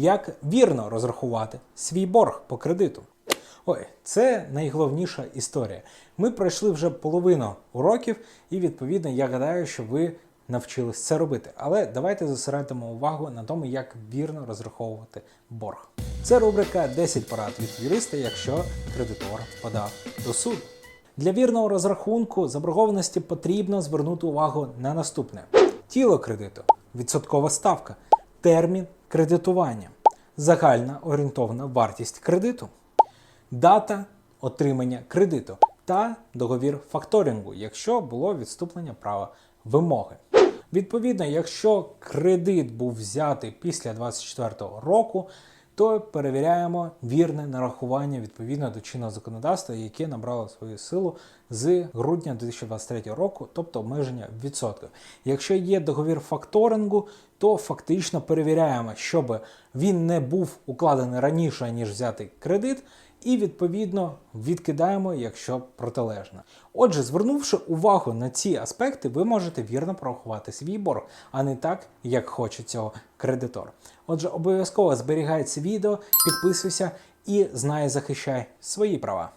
як вірно розрахувати свій борг по кредиту. Ой, це найголовніша історія. Ми пройшли вже половину уроків, і відповідно я гадаю, що ви навчились це робити. Але давайте зосередимо увагу на тому, як вірно розраховувати борг. Це рубрика 10 порад від юриста, якщо кредитор подав до суду. Для вірного розрахунку заборгованості потрібно звернути увагу на наступне: тіло кредиту, відсоткова ставка, термін кредитування, загальна орієнтовна вартість кредиту, дата отримання кредиту та договір факторингу, якщо було відступлення права вимоги. Відповідно, якщо кредит був взятий після 2024 року, то перевіряємо вірне нарахування відповідно до чинного законодавства, яке набрало свою силу з грудня 2023 року, тобто обмеження в відсотків. Якщо є договір факторингу, то фактично перевіряємо, щоб він не був укладений раніше, ніж взятий кредит, і відповідно відкидаємо, якщо протилежно. Отже, звернувши увагу на ці аспекти, ви можете вірно порахувати свій борг, а не так, як хоче цього кредитор. Отже, обов'язково зберігай це відео, підписуйся і знай, захищай свої права.